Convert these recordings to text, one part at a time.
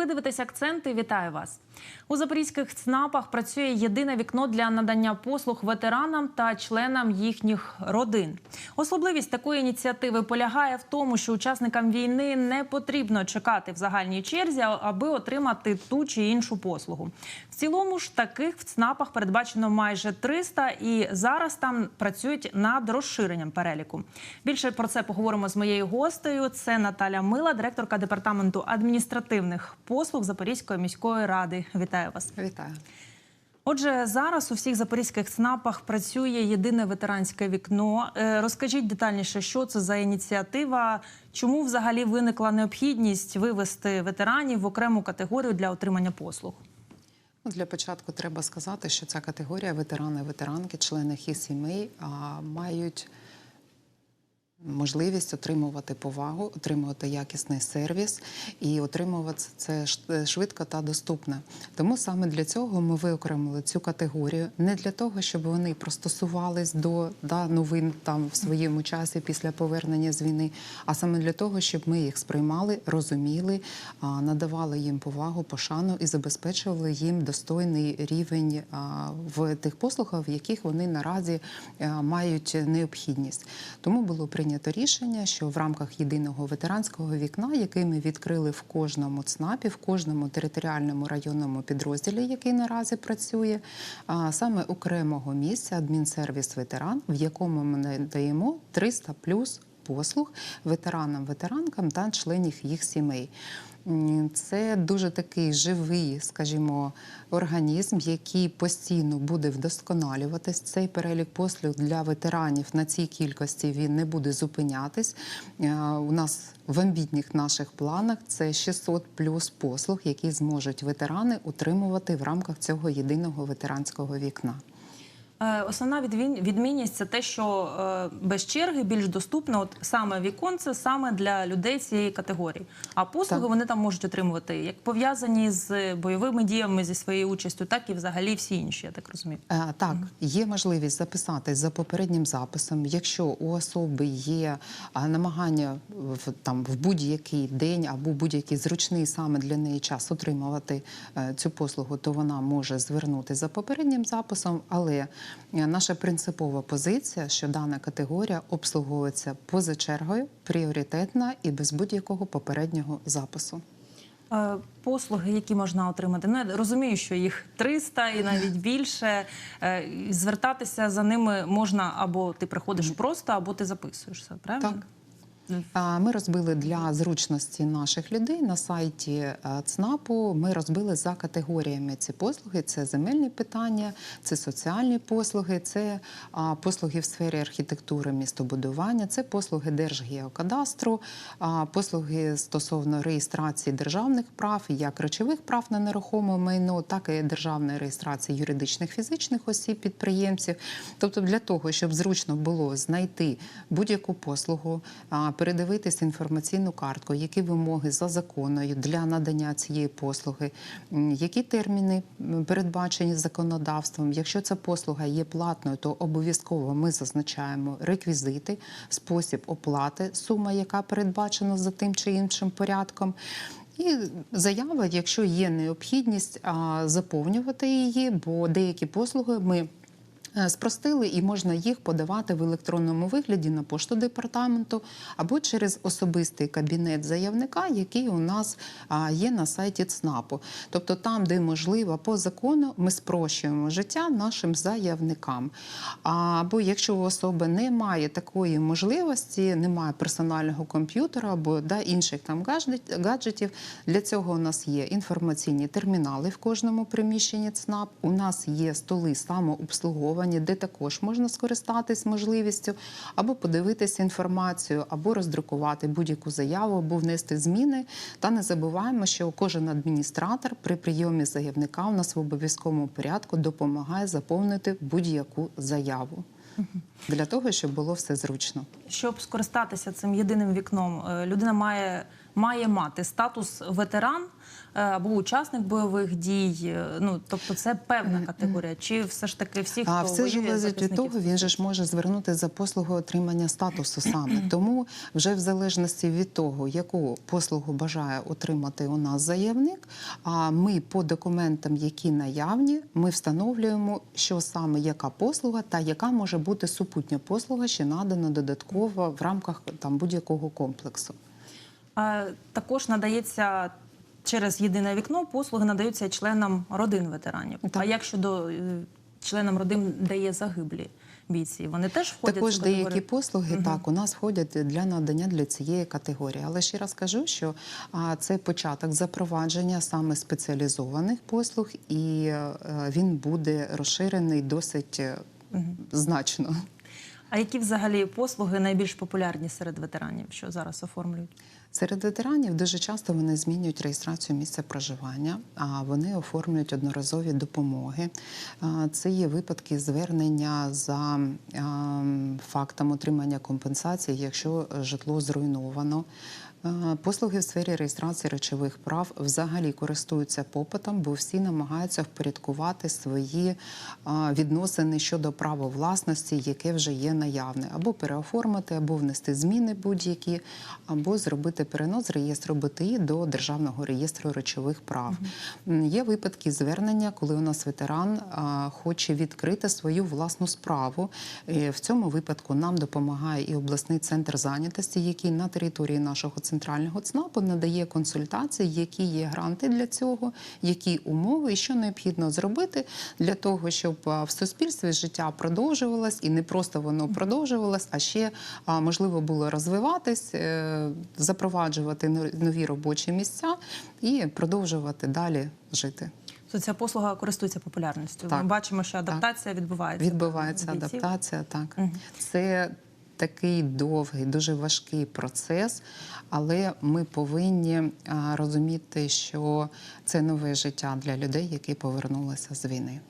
Ви дивитесь акценти. Вітаю вас у запорізьких ЦНАПах. Працює єдине вікно для надання послуг ветеранам та членам їхніх родин. Особливість такої ініціативи полягає в тому, що учасникам війни не потрібно чекати в загальній черзі, аби отримати ту чи іншу послугу. В цілому ж таких в ЦНАПах передбачено майже 300 і зараз там працюють над розширенням переліку. Більше про це поговоримо з моєю гостею. Це Наталя Мила, директорка департаменту адміністративних послуг Запорізької міської ради. Вітаю вас. Вітаю. Отже, зараз у всіх запорізьких ЦНАПах працює єдине ветеранське вікно. Е, Розкажіть детальніше, що це за ініціатива, чому взагалі виникла необхідність вивести ветеранів в окрему категорію для отримання послуг. Ну, Для початку треба сказати, що ця категорія ветерани, ветеранки, члени їх сімей мають можливість отримувати повагу, отримувати якісний сервіс і отримувати це швидко та доступно. Тому саме для цього ми виокремили цю категорію не для того, щоб вони пристосувались до да, новин там в своєму часі після повернення з війни, а саме для того, щоб ми їх сприймали, розуміли, надавали їм повагу, пошану і забезпечували їм достойний рівень в тих послугах, в яких вони наразі мають необхідність. Тому було прийнято рішення, що в рамках єдиного ветеранського вікна, який ми відкрили в кожному ЦНАПі, в кожному територіальному районному підрозділі, який наразі працює, саме окремого місця адмінсервіс ветеран, в якому ми надаємо 300 плюс послуг ветеранам, ветеранкам та членів їх сімей. Це дуже такий живий, скажімо, організм, який постійно буде вдосконалюватись. Цей перелік послуг для ветеранів на цій кількості він не буде зупинятись. Е, У нас в амбітних наших планах це 600 плюс послуг, які зможуть ветерани утримувати в рамках цього єдиного ветеранського вікна. Е, Основна відмінність це те, що е, без черги більш доступно, от саме віконце саме для людей цієї категорії. А послуги Так. вони там можуть отримувати як пов'язані з бойовими діями зі своєю участю, так і взагалі всі інші, я так розумію. Е, Так, є можливість записатись за попереднім записом. Якщо у особи є намагання в там в будь-який день або будь-який зручний саме для неї час отримувати цю послугу, то вона може звернути за попереднім записом. Але наша принципова позиція, що дана категорія обслуговується поза чергою, пріоритетна і без будь-якого попереднього запису. Е, Послуги, які можна отримати. Ну, я розумію, що їх 300 і навіть більше. Е, Звертатися за ними можна або ти приходиш просто, або ти записуєшся. Правильно? Так. Ми розбили для зручності наших людей на сайті е, ЦНАПу. Ми розбили за категоріями ці послуги: це земельні питання, це соціальні послуги, це послуги в сфері архітектури, містобудування, це послуги Держгеокадастру, послуги стосовно реєстрації державних прав, як речових прав на нерухоме майно, так і державної реєстрації юридичних фізичних осіб підприємців. Тобто, для того, щоб зручно було знайти будь-яку послугу, передивитись інформаційну картку, які вимоги за законою для надання цієї послуги, які терміни передбачені законодавством. Якщо ця послуга є платною, то обов'язково ми зазначаємо реквізити, спосіб оплати, сума, яка передбачена за тим чи іншим порядком. І заява, якщо є необхідність заповнювати її, бо деякі послуги ми. Е, Спростили і можна їх подавати в електронному вигляді на пошту департаменту або через особистий кабінет заявника, який у нас є на сайті ЦНАПу. Тобто, там, де можливо, по закону ми спрощуємо життя нашим заявникам. Або якщо у особи немає такої можливості, немає персонального комп'ютера або да, інших там гаджетів, для цього у нас є інформаційні термінали в кожному приміщенні ЦНАП. У нас є столи самообслуговування, де також можна скористатись можливістю або подивитися інформацію, або роздрукувати будь-яку заяву, або внести зміни. Та не забуваємо, що кожен адміністратор при прийомі заявника у нас в обов'язковому порядку допомагає заповнити будь-яку заяву. Для того щоб було все зручно. Щоб скористатися цим єдиним вікном, е, людина має має мати статус ветеран е, або учасник бойових дій? Е, Ну тобто, це певна категорія, чи все ж таки всі, хто А все воює, залежить від того, він же ж може звернути за послугу отримання статусу саме. Тому вже в залежності від того, яку послугу бажає отримати у нас заявник, а ми по документам, які наявні, ми встановлюємо, що саме яка послуга та яка може бути супутня послуга, ще надана додатково в рамках там будь-якого комплексу. А, також надається через єдине вікно послуги надаються членам родин ветеранів. Так. А як щодо е, членам родин, де є загиблі бійці, вони теж входять Також в деякі послуги так у нас входять для надання для цієї категорії. Але ще раз кажу, що а, це початок запровадження саме спеціалізованих послуг, і е, він буде розширений досить е, значно. А які взагалі послуги найбільш популярні серед ветеранів, що зараз оформлюють? Серед ветеранів дуже часто вони змінюють реєстрацію місця проживання, а вони оформлюють одноразові допомоги. Це є випадки звернення за ем, фактом отримання компенсації, якщо житло зруйновано. Е, Послуги в сфері реєстрації речових прав взагалі користуються попитом, бо всі намагаються впорядкувати свої відносини щодо права власності, яке вже є наявне, або переоформити, або внести зміни будь-які, або зробити перенос з реєстру БТІ до державного реєстру речових прав. М, Є випадки звернення, коли у нас ветеран хоче відкрити свою власну справу. Е, В цьому випадку нам допомагає і обласний центр зайнятості, який на території нашого центрального ЦНАПу надає консультації, які є гранти для цього, які умови і що необхідно зробити для того, щоб в суспільстві життя продовжувалось і не просто воно продовжувалось, а ще можливо було розвиватись, е, запроваджувати нові робочі місця і продовжувати далі жити. То ця послуга користується популярністю. Так. Ми бачимо, що адаптація відбувається. Відбувається адаптація, так. Мгм. Це такий довгий, дуже важкий процес, але ми повинні розуміти, що це нове життя для людей, які повернулися з війни.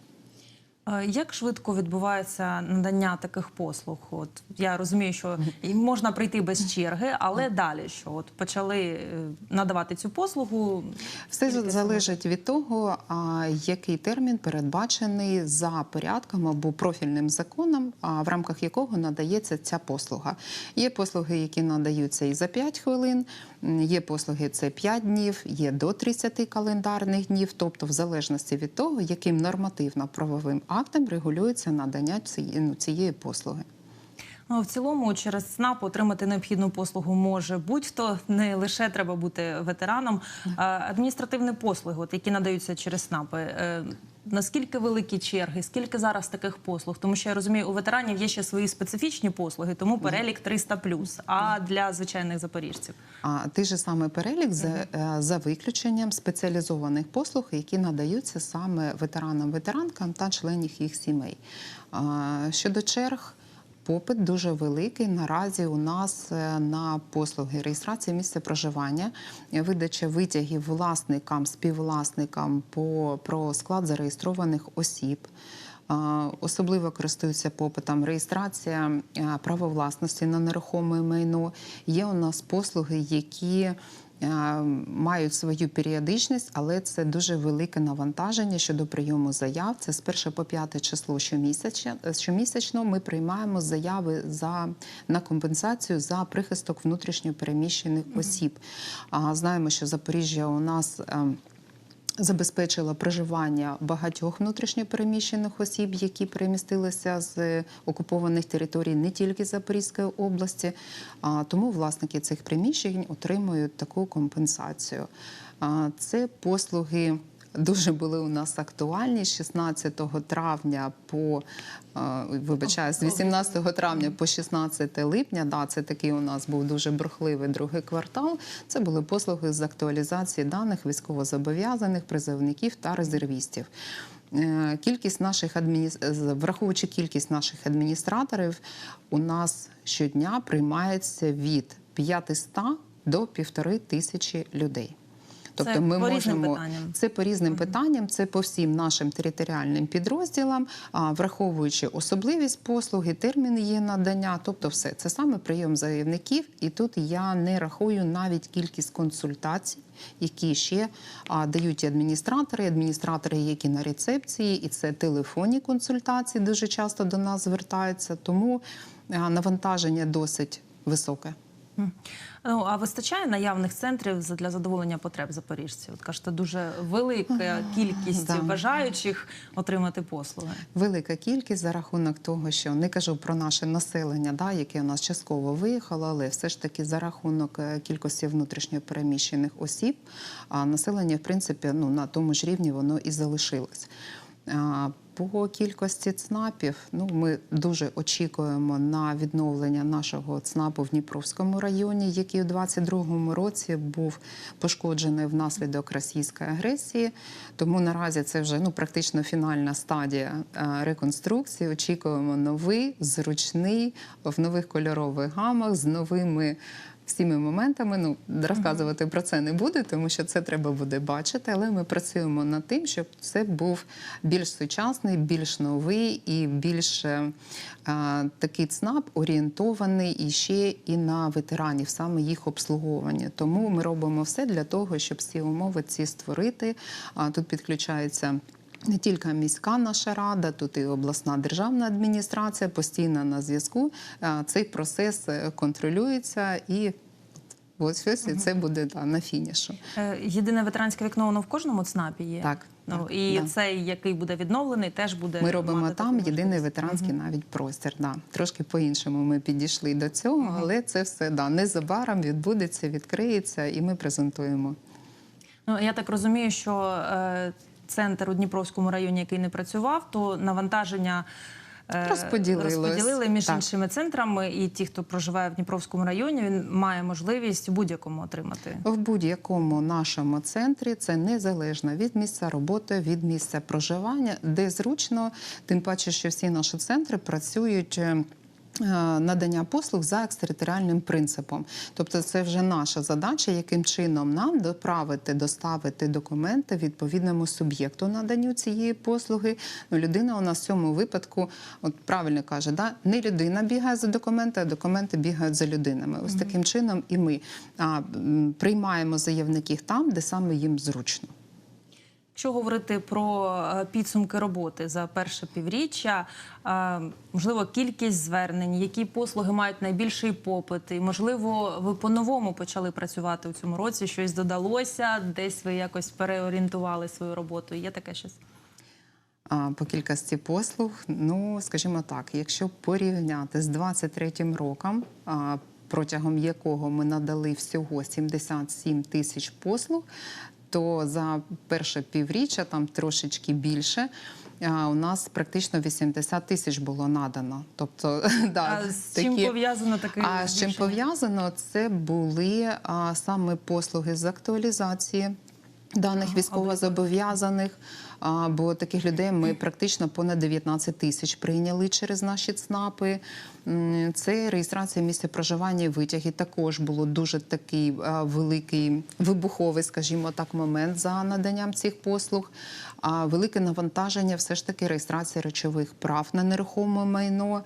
Як швидко відбувається надання таких послуг? От я розумію, що можна прийти без черги, але далі що? От почали е, надавати цю послугу. Все залежить від того, який термін передбачений за порядком або профільним законом, в рамках якого надається ця послуга. Є послуги, які надаються і за 5 хвилин, є послуги це 5 днів, є до 30 календарних днів, тобто в залежності від того, яким нормативно-правовим актом регулюється надання цієї, ну, послуги. В цілому, через СНАП отримати необхідну послугу може будь-хто, не лише треба бути ветераном. Адміністративні послуги, от, які надаються через СНАПи, е, наскільки великі черги, скільки зараз таких послуг? Тому що я розумію, у ветеранів є ще свої специфічні послуги, тому перелік 300+, а для звичайних запоріжців. А той же саме перелік за, е, за виключенням спеціалізованих послуг, які надаються саме ветеранам, ветеранкам та членів їх сімей. Щодо черг. Попит дуже великий. Наразі у нас е, на послуги реєстрації місця проживання, е, видача витягів власникам, співвласникам по про склад зареєстрованих осіб. Особливо користуються попитом реєстрація е, права власності на нерухоме майно. Є у нас послуги, які мають свою періодичність, але це дуже велике навантаження щодо прийому заяв. Це з 1 по 5 число щомісячно. Щомісячно ми приймаємо заяви за на компенсацію за прихисток внутрішньо переміщених осіб. Знаємо, що Запоріжжя у нас. Забезпечила проживання багатьох внутрішньопереміщених осіб, які перемістилися з окупованих територій не тільки Запорізької області. А тому власники цих приміщень отримують таку компенсацію. Це послуги. Дуже були у нас актуальні з 16 травня по е, вибачаю, з 18 травня по 16 липня. Да, це такий у нас був дуже бурхливий другий квартал. Це були послуги з актуалізації даних військовозобов'язаних призовників та резервістів. Е, Кількість наших адміні... враховуючи кількість наших адміністраторів, у нас щодня приймається від 500 до півтори тисячі людей. Тобто Це ми по можемо питанням. це по різним питанням, це по всім нашим територіальним підрозділам, а, враховуючи особливість послуги, термін її надання, тобто все це саме прийом заявників. І тут я не рахую навіть кількість консультацій, які ще а, дають адміністратори, адміністратори, які на рецепції, і це телефонні консультації дуже часто до нас звертаються. Тому а, навантаження досить високе. Ну а вистачає наявних центрів для задоволення потреб запоріжців? От кажете, дуже велика кількість Да. бажаючих отримати послуги. Велика кількість за рахунок того, що не кажу про наше населення, да, яке у нас частково виїхало, але все ж таки за рахунок е, кількості внутрішньо переміщених осіб, а населення, в принципі, ну на тому ж рівні воно і залишилось. По кількості ЦНАПів, ну ми дуже очікуємо на відновлення нашого ЦНАПу в Дніпровському районі, який у 22-му році був пошкоджений внаслідок російської агресії. Тому наразі це вже ну практично фінальна стадія е, реконструкції. Очікуємо новий, зручний, в нових кольорових гамах з новими. Всіми моментами ну розказувати про це не буде, тому що це треба буде бачити. Але ми працюємо над тим, щоб це був більш сучасний, більш новий і більш е, е, такий ЦНАП орієнтований і ще і на ветеранів, саме їх обслуговування. Тому ми робимо все для того, щоб всі умови ці створити. А тут підключаються. Не тільки міська наша рада, тут і обласна державна адміністрація постійно на зв'язку. Е, Цей процес е, контролюється і ось ось і це буде да, на фінішу. Е, Єдине ветеранське вікно воно в кожному ЦНАПі є. Так, Ну і да. цей, який буде відновлений, теж буде Ми робимо мати там єдиний ветеранський навіть простір. Да. Трошки по-іншому ми підійшли до цього, але це все да, незабаром відбудеться, відкриється, і ми презентуємо. Ну я так розумію, що е, центр у Дніпровському районі, який не працював, то навантаження. е, розподілили між Так. іншими центрами, і ті, хто проживає в Дніпровському районі, він має можливість в будь-якому отримати. В будь-якому нашому центрі це незалежно від місця роботи, від місця проживання, де зручно, тим паче, що всі наші центри працюють. Е, Надання послуг за екстериторіальним принципом, тобто це вже наша задача, яким чином нам доправити, доставити документи відповідному суб'єкту наданню цієї послуги. Ну, людина у нас в цьому випадку, от правильно каже, да не людина бігає за документи, а документи бігають за людинами. Ось таким чином і ми а, приймаємо заявників там, де саме їм зручно. Якщо говорити про е, підсумки роботи за перше півріччя, е, можливо, кількість звернень, які послуги мають найбільший попит, і можливо, ви по-новому почали працювати у цьому році, щось додалося, десь ви якось переорієнтували свою роботу. Є таке щось? По кількості послуг, ну скажімо так, якщо порівняти з 23 роком, протягом якого ми надали всього 77 тисяч послуг, то за перше півріччя, там трошечки більше. У нас практично 80 тисяч було надано. Тобто, да, а з чим пов'язано таке? а з чим пов'язано? Це були а, саме послуги з актуалізації даних військовозобов'язаних. Бо таких людей ми практично понад 19 тисяч прийняли через наші ЦНАПи. Це реєстрація місця проживання і витяги. Також було дуже такий великий вибуховий, скажімо так, момент за наданням цих послуг. А велике навантаження все ж таки реєстрація речових прав на нерухоме майно.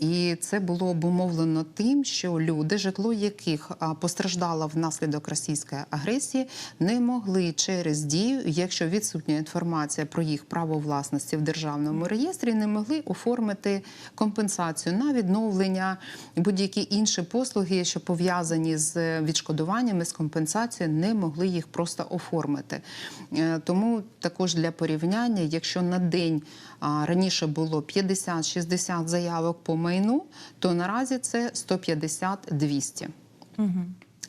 І це було обумовлено тим, що люди, житло яких постраждало внаслідок російської агресії, не могли через дію, якщо відсутня інформація про їх право власності в державному реєстрі, не могли оформити компенсацію на відновлення будь-які інші послуги, що пов'язані з відшкодуваннями, з компенсацією, не могли їх просто оформити. Е, Тому також для порівняння, якщо на день раніше було 50-60 заявок по майну, то наразі це 150-200.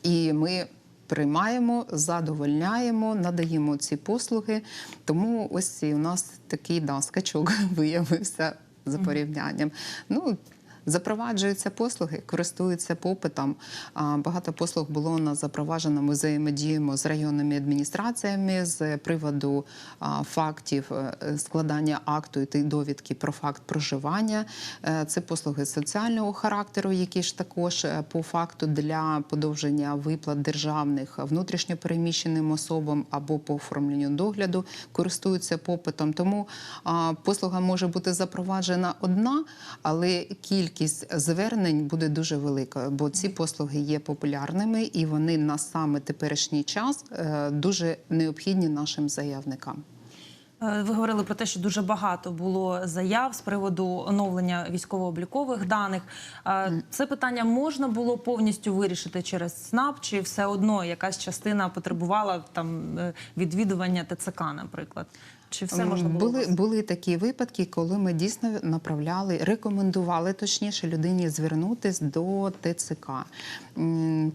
І ми приймаємо, задовольняємо, надаємо ці послуги. Тому ось у нас такий да, скачок виявився за порівнянням. Ну, Запроваджуються послуги, користуються попитом. Багато послуг було у нас запроваджено. Ми взаємодіємо з районними адміністраціями з приводу фактів е, складання акту і довідки про факт проживання. Е, Це послуги соціального характеру, які ж також е, по факту для подовження виплат державних внутрішньопереміщеним особам або по оформленню догляду користуються попитом. Тому послуга може бути запроваджена одна, але кількість звернень буде дуже велика, бо ці послуги є популярними і вони на саме теперішній час е, дуже необхідні нашим заявникам. Е, Ви говорили про те, що дуже багато було заяв з приводу оновлення військово-облікових даних. Е, Це питання можна було повністю вирішити через СНАП, чи все одно якась частина потребувала там відвідування ТЦК, наприклад? Чи все можна було були, були такі випадки, коли ми дійсно направляли, рекомендували точніше людині звернутись до ТЦК.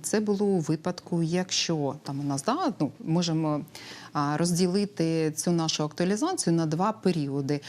Це було у випадку, якщо там у нас да, ну, можемо розділити цю нашу актуалізацію на два періоди.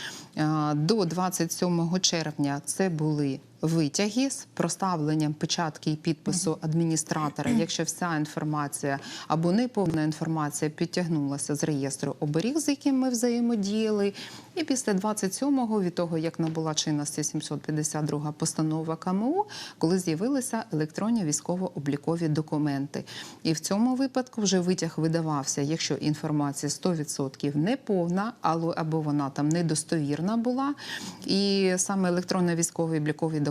До 27 червня це були витяги з проставленням печатки і підпису адміністратора, якщо вся інформація або неповна інформація підтягнулася з реєстру оберіг, з яким ми взаємодіяли. І після 27-го, від того, як набула чинності 752 постанова КМУ, коли з'явилися електронні військово-облікові документи. І в цьому випадку вже витяг видавався, якщо інформація 100% неповна, або вона там недостовірна була. І саме електронно військові облікові документи,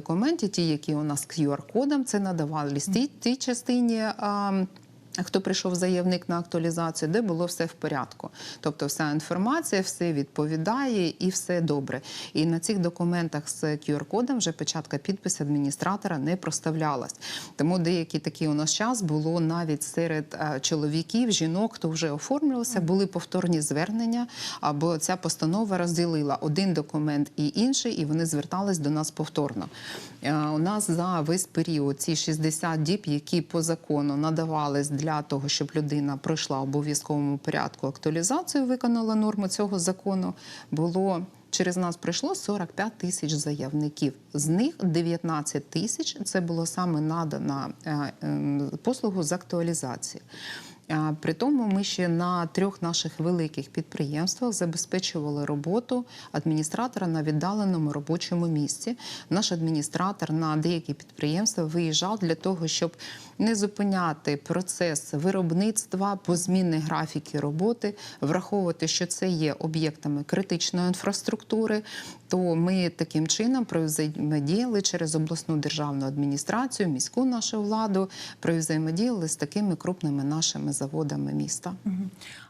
ті, які у нас QR-кодом, це надавались тій, тій частині. А, Хто прийшов заявник на актуалізацію, де було все в порядку. Тобто вся інформація, все відповідає і все добре. І на цих документах з QR-кодом вже печатка підпис адміністратора не проставлялась. Тому деякий такий у нас час було навіть серед е, чоловіків, жінок, хто вже оформлювався, були повторні звернення, або ця постанова розділила один документ і інший, і вони звертались до нас повторно. Е, У нас за весь період ці 60 діб, які по закону надавались для того, щоб людина пройшла обов'язковому порядку актуалізацію, виконала норму цього закону, було. Через нас прийшло 45 тисяч заявників. З них 19 тисяч це було саме надана е, послугу з актуалізації. При тому ми ще на трьох наших великих підприємствах забезпечували роботу адміністратора на віддаленому робочому місці. Наш адміністратор на деякі підприємства виїжджав для того, щоб не зупиняти процес виробництва, по зміни графіки роботи, враховувати, що це є об'єктами критичної інфраструктури. То ми таким чином взаємодіяли через обласну державну адміністрацію, міську нашу владу, взаємодіяли з такими крупними нашими заводами міста.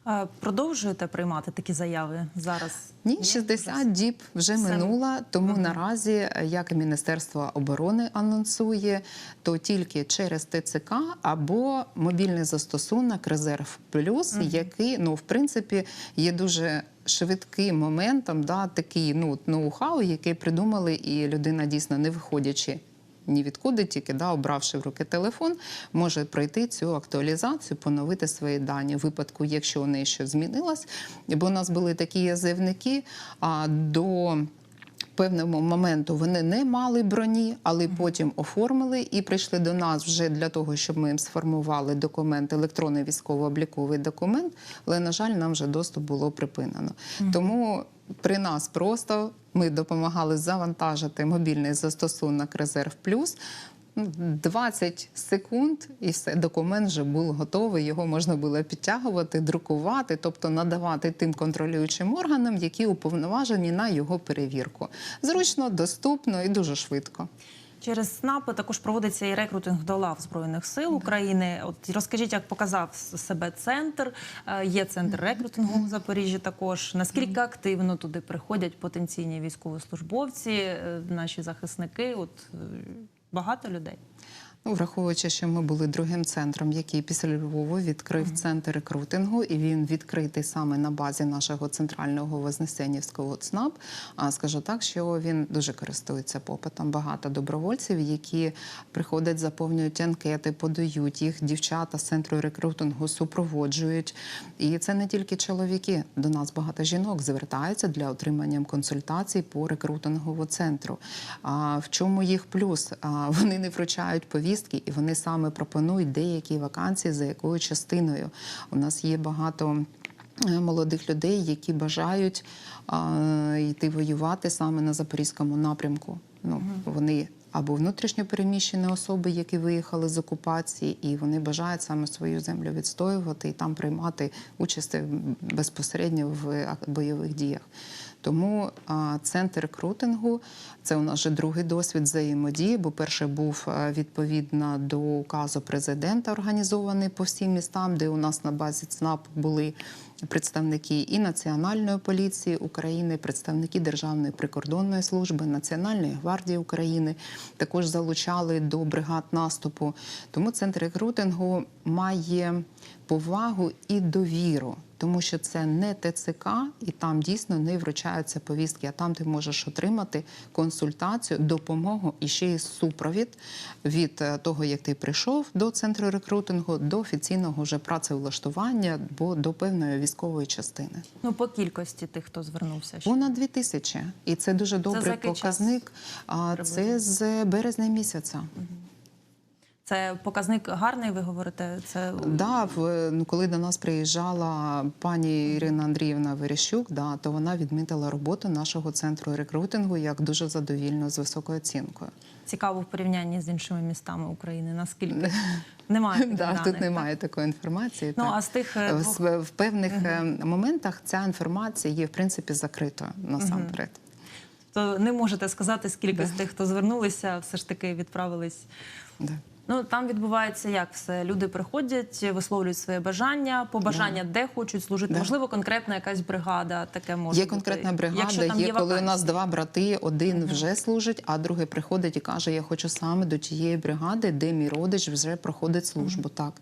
Е, Продовжуєте приймати такі заяви зараз? Ні, 60 діб вже минула. Тому наразі, як і Міністерство оборони анонсує, то тільки через ТЦК або мобільний застосунок Резерв Плюс, який ну в принципі є дуже. Швидким моментом, да, такий ну ноу-хау, який придумали, і людина дійсно не виходячи ні відкуди, тільки да, обравши в руки телефон, може пройти цю актуалізацію, поновити свої дані в випадку, якщо у неї щось змінилось. Бо у нас були такі заявники а, до. Певному моменту вони не мали броні, але потім оформили і прийшли до нас вже для того, щоб ми їм сформували документ, електронний військово-обліковий документ. Але на жаль, нам вже доступ було припинено. Тому при нас просто ми допомагали завантажити мобільний застосунок Резерв Плюс. Ну, 20 секунд, і все, документ вже був готовий. Його можна було підтягувати, друкувати, тобто надавати тим контролюючим органам, які уповноважені на його перевірку. Зручно, доступно і дуже швидко. Через СНАПи також проводиться і рекрутинг до лав Збройних сил України. От розкажіть, як показав себе центр. Е, Є центр рекрутингу в Запоріжжі також. Наскільки активно туди приходять потенційні військовослужбовці, е, наші захисники? От е, багато людей. Ну, враховуючи, що ми були другим центром, який після Львова відкрив центр рекрутингу, і він відкритий саме на базі нашого центрального Вознесенівського ЦНАП. А скажу так, що він дуже користується попитом. Багато добровольців, які приходять, заповнюють анкети, подають їх. Дівчата з центру рекрутингу супроводжують. І це не тільки чоловіки. До нас багато жінок звертаються для отримання консультацій по рекрутинговому центру. А в чому їх плюс? А вони не вручають повістки, і вони саме пропонують деякі вакансії за якою частиною. У нас є багато. е, Молодих людей, які бажають а, йти воювати саме на запорізькому напрямку. Ну вони або внутрішньо переміщені особи, які виїхали з окупації, і вони бажають саме свою землю відстоювати і там приймати участь безпосередньо в бойових діях. Тому центр рекрутингу це у нас вже другий досвід взаємодії, бо перший був відповідно до указу президента, організований по всім містам, де у нас на базі ЦНАП були представники і Національної поліції України, представники Державної прикордонної служби, Національної гвардії України. Також залучали до бригад наступу. Тому центр рекрутингу має повагу і довіру. Тому що це не ТЦК, і там дійсно не вручаються повістки, а там ти можеш отримати консультацію, допомогу і ще й супровід від е, того, як ти прийшов до центру рекрутингу, до офіційного вже працевлаштування, бо до певної військової частини. Ну, по кількості тих, хто звернувся. ще. Понад дві тисячі, і це дуже добрий показник. А це з березня місяця. Це показник гарний, ви говорите. Це Да, ну, коли до нас приїжджала пані Ірина Андріївна Верещук, да, то вона відмітила роботу нашого центру рекрутингу як дуже задовільну з високою оцінкою. цікаво в порівнянні з іншими містами України. Наскільки немає таких Да, даних, тут так? немає такої інформації. Ну так. а з тих е, в, в певних е, моментах ця інформація є в принципі закритою насамперед. то не можете сказати, скільки Да. з тих, хто звернулися, все ж таки відправились. Да. Ну там відбувається як все. Люди приходять, висловлюють своє бажання, побажання, де хочуть служити. Да. Можливо, конкретна якась бригада. Таке може Є бути. конкретна Якщо бригада, там є, коли у нас два брати, один вже служить, а другий приходить і каже: Я хочу саме до тієї бригади, де мій родич вже проходить службу. Так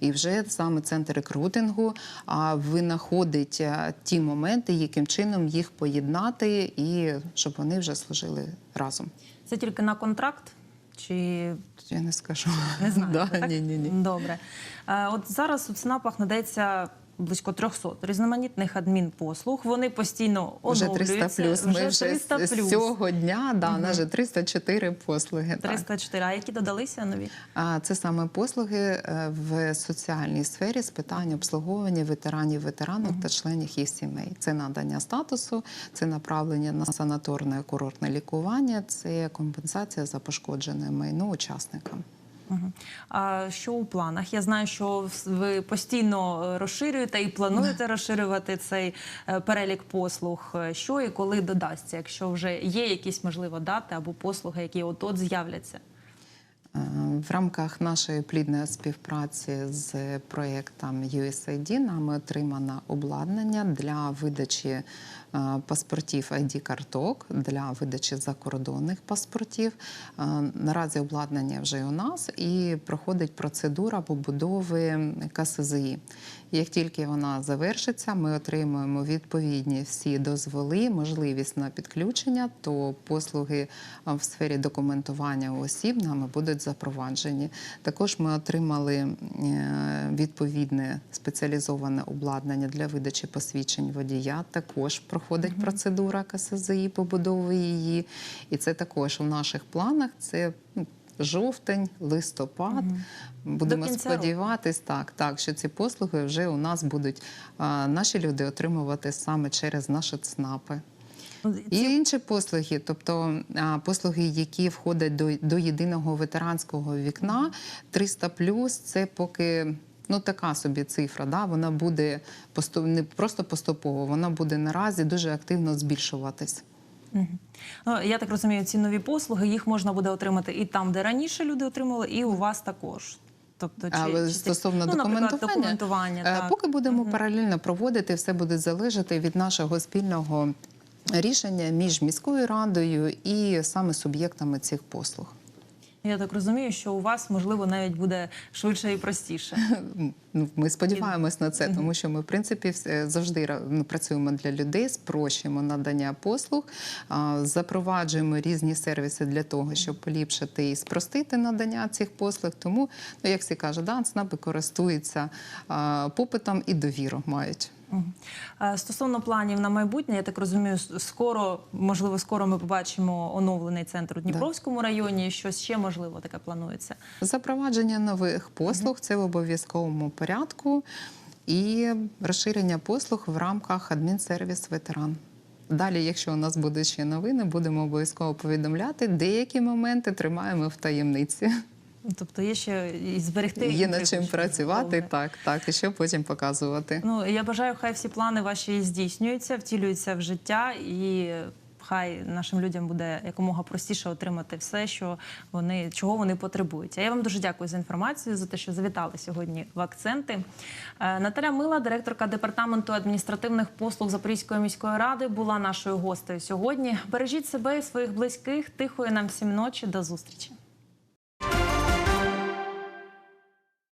і вже саме центр рекрутингу а, винаходить ті моменти, яким чином їх поєднати, і щоб вони вже служили разом. Це тільки на контракт чи Я не скажу. не знаю? Да, так? ні, ні, ні. Добре. Е, От зараз у ЦНАПах надається близько 300 різноманітних адмінпослуг. Вони постійно Вже оновлюються. 300 плюс. Ми вже 300 з плюс. цього дня да, у нас вже 304 послуги. так. 304. А які додалися нові? А це саме послуги е, в соціальній сфері з питань обслуговування ветеранів, ветеранок та членів їх сімей. Це надання статусу, це направлення на санаторне курортне лікування, це компенсація за пошкоджене майно учасникам. А що у планах? Я знаю, що ви постійно е, розширюєте і плануєте розширювати цей е, перелік послуг. Е, Що і коли додасться, якщо вже є якісь можливо дати або послуги, які от от з'являться. Е, В рамках нашої плідної співпраці з проєктом USAID нами отримано обладнання для видачі е, паспортів ID-карток, для видачі закордонних паспортів. Е, Наразі обладнання вже у нас і проходить процедура побудови КСЗІ. Як тільки вона завершиться, ми отримуємо відповідні всі дозволи, можливість на підключення, то послуги в сфері документування осіб нами будуть запроваджені. Також ми отримали е, відповідне спеціалізоване обладнання для видачі посвідчень водія. Також проходить процедура КСЗІ, побудови її. І це також у наших планах. Це ну, жовтень, листопад. Будемо До сподіватись, так, так, що ці послуги вже у нас будуть а, наші люди отримувати саме через наші ЦНАПи. Ну, І інші послуги, тобто послуги, які входять до, до єдиного ветеранського вікна, 300 плюс це поки. Ну, така собі цифра, да? вона буде не просто поступово, вона буде наразі дуже активно збільшуватись. Ну, я так розумію, ці нові послуги їх можна буде отримати і там, де раніше люди отримували, і у вас також. Тобто, чи, А чи стосовно ну, документування, документування е, так. поки будемо паралельно проводити, все буде залежати від нашого спільного рішення між міською радою і саме суб'єктами цих послуг. Я так розумію, що у вас можливо навіть буде швидше і простіше. Ну, Ми сподіваємось на це, тому що ми, в принципі, вс- завжди ну, працюємо для людей, спрощуємо надання послуг, запроваджуємо різні сервіси для того, щоб поліпшити і спростити надання цих послуг. Тому, ну як всі кажуть, да, ЦНАПи користуються попитом і довіру мають. Стосовно планів на майбутнє, я так розумію, скоро, можливо, скоро ми побачимо оновлений центр у Дніпровському районі. Щось ще можливо таке планується. Запровадження нових послуг це в обов'язковому порядку і розширення послуг в рамках адмінсервіс ветеран. Далі, якщо у нас будуть ще новини, будемо обов'язково повідомляти. Деякі моменти тримаємо в таємниці. Тобто є ще і зберегти Є над чим працювати, головне. так, так, і що потім показувати. Ну я бажаю, хай всі плани ваші здійснюються, втілюються в життя, і хай нашим людям буде якомога простіше отримати все, що вони чого вони потребують. А я вам дуже дякую за інформацію, за те, що завітали сьогодні в акценти. Е, Наталя Мила, директорка департаменту адміністративних послуг Запорізької міської ради, була нашою гостею сьогодні. Бережіть себе і своїх близьких. Тихої нам всім ночі. До зустрічі.